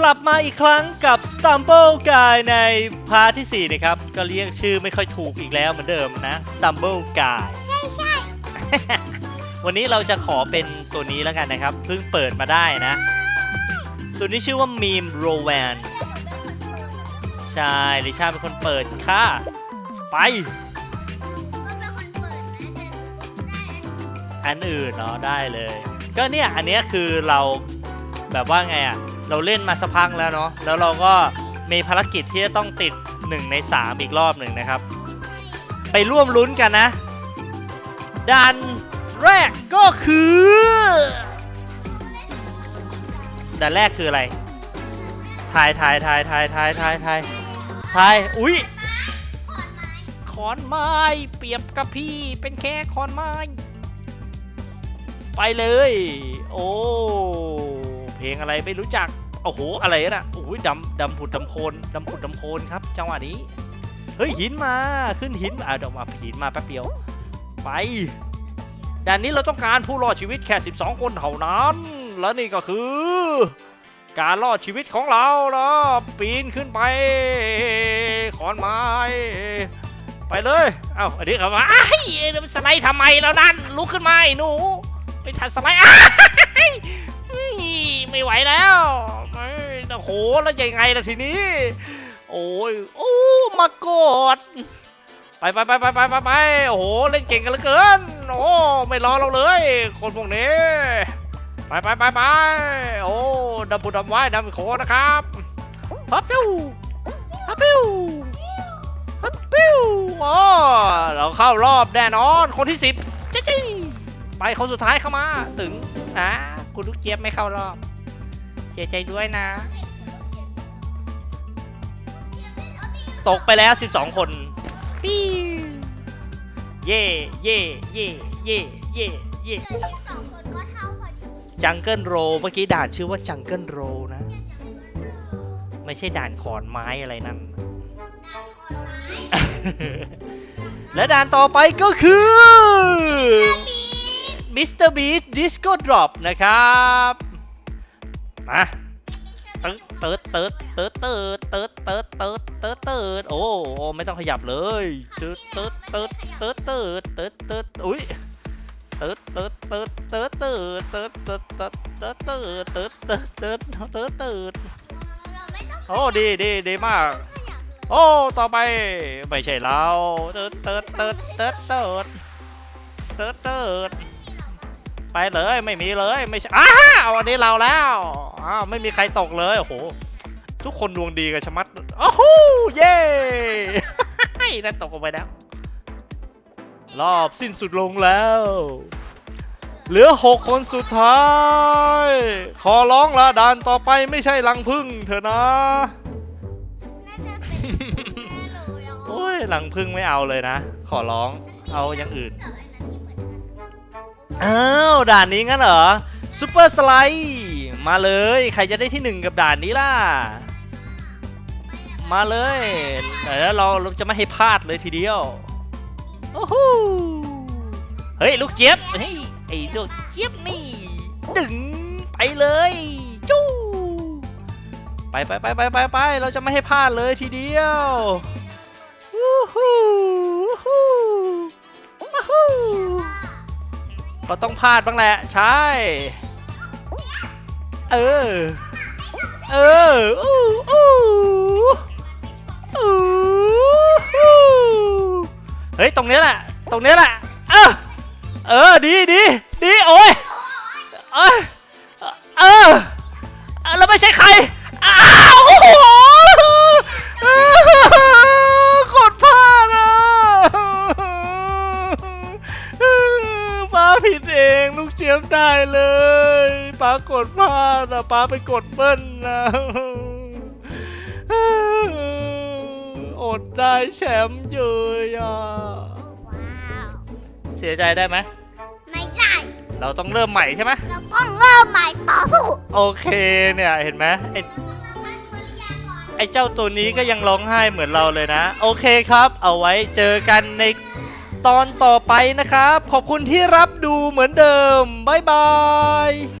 กลับมาอีกครั้งกับ Stumble Guy ในพาร์ทที่ 4 นะครับ ก็เรียกชื่อไม่ค่อยถูกอีกแล้วเหมือนเดิมนะ Stumble Guy ใช่ใช่ วันนี้เราจะขอเป็นตัวนี้แล้วกันนะครับ เพิ่งเปิดมาได้นะ ตัวนี้ชื่อว่า Meme Rowan ใช่ ลิชาเป็นคนเปิดค่ะ ไปก็เป็นคนเปิดนะแต่ได้อันอันอื่นเนาะได้เลย ก็เนี่ย อันเนี้ยคือเราแบบว่าไงอะ่ะ เราเล่นมาสักพักแล้วเนาะแล้วเราก็มีภารกิจที่จะต้องติด 1 ใน 3 อีกรอบหนึ่งนะครับ ไปร่วมลุ้นกันนะด่านแรกก็คือด่านแรกคืออะไรทายทายทายทายทายทายทายทายอุ้ยขอนไม้เปรียบกับพี่เป็นแค่ขอนไม้ ไปเลย โอ้ ลงอะไรไม่รู้จัก โอ้โห อะไรน่ะโอ้ยดำดำผุดดำโคลนดำผุดดำโคลนครับ จังหวะนี้ เฮ้ยหินมา ขึ้นหินอะเดี๋ยวมาหินมาแป๊บเดียว ไปด่านนี้เราต้องการผู้รอดชีวิตแค่ 12 คนเท่านั้น และนี่ก็คือ การรอดชีวิตของเราเนาะปีนขึ้นไป ขอนไม้ ไปเลย เอ้าอันนี้ครับว่าไอ้ยมันสไลด์ทำไมแล้วนั่นลุกขึ้นมาไอ้หนู ไปทันสไลด์อ้ายเฮ้ย ไม่ไหวแล้วโอ้โหแล้วยังไงล่ะทีนี้ โอ้ยโอ้มากดไปไปไปไปไปไปไปโอ้โหเล่นเก่งกันเหลือเกิน โอ้ไม่รอเราเลย คนพวกนี้ ไปไปไปไปโอ้ดำบุดำไว้ดำโขนะครับฮับปิ้วฮับปิ้วฮับปิ้วโอ้เราเข้ารอบแน่นอนคนที่สิบจ๊จี้ไปคนสุดท้ายเข้ามา ถึงอะคุณลูกเจี๊ยบไม่เข้ารอบ เสียใจด้วยนะ ตกไปแล้ว 12 คนปิ้วเย่เย่เย่เย่เย่เย่แต่ที่สองคนก็เท่าพอดีจังเกิลโรเมื่อกี้ด่านชื่อว่าจังเกิลโรนะจะจังเลยเหรอไม่ใช่ด่านขอนไม้อะไรนั่นได้คนไม้และด่านต่อไปก็คือปีมิสเตอร์บีทดิสโก้ดรอปนะครับ มาเติร์ดเติร์ดเติร์ดเติร์ดเติร์ดเติร์ดเติร์ดเติร์ดเติร์ดเติร์ดโอ้ไม่ต้องขยับเลยเติร์ดเติร์ดเติร์ดเติร์ดเติร์ดเติร์ดเติร์ดอุ้ยเติร์ดเติร์ดเติร์ดเติร์ดเติร์ดเติร์ดเติร์ดเติร์ดเติร์ดเติร์ดเติร์ดเติร์ดเติร์ดเติร์ดโอ้ดีดีดีมาก โอ้ต่อไปไม่ใช่เราเติร์ดเติร์ดเติร์ดเติร์ดเติร์ดเติร์ดเติร์ด ไปเลยไม่มีเลยไม่ใช่อ้าวอันนี้เราแล้วอ้าวไม่มีใครตกเลยโอ้โหทุกคนดวงดีกันชะมัดโอ้โหเย้นั่นตกลงไปแล้ว รอบสิ้นสุดลงแล้ว เหลือหกคนสุดท้าย ขอร้องละด่านต่อไปไม่ใช่ลังพึ่งเถอะนะน่าจะเป็นแม่เลยอะโอ้ยหลังพึ่งไม่เอาเลยนะ ขอร้องเอาอย่างอื่นแต่อันนั้นที่เหมือนกันอ้าว ด่านนี้งั้นเหรอซูเปอร์สไลด์มาเลย ใครจะได้ที่หนึ่งกับด่านนี้ล่ะ มาเลยเดี๋ยวเราเราจะไม่ให้พลาดเลยทีเดียวโอ้โหเฮ้ยลูกเจี๊ยบเฮ้ยไอ้ลูกเจี๊ยบนี่ ดึงไปเลยจู้ไปไปไปไปไปไปเราจะไม่ให้พลาดเลยทีเดียววู้ฮู้ ก็ต้องพลาดบ้างแหละ ใช่ เออ เอออู้อู้อู้อู้เฮ้ย ตรงนี้แหละ ตรงนี้แหละ เออ เออ ดีดีดี โอ้ย องลูกเจี๊ยบได้เลยป้ากดพลาดอะป้าไปกดเบิ้ลนะอดได้แชมป์เยยอะว้าวเสียใจได้ไหมไม่ได้เราต้องเริ่มใหม่ใช่ไหมเราต้องเริ่มใหม่ต่อสู้โอเคเนี่ยเห็นไหมไอ้ไอ้เจ้าตัวนี้ก็ยังร้องไห้เหมือนเราเลยนะ โอเคครับ เอาไว้เจอกันใน ตอนต่อไปนะครับ ขอบคุณที่รับดูเหมือนเดิม บ๊ายบาย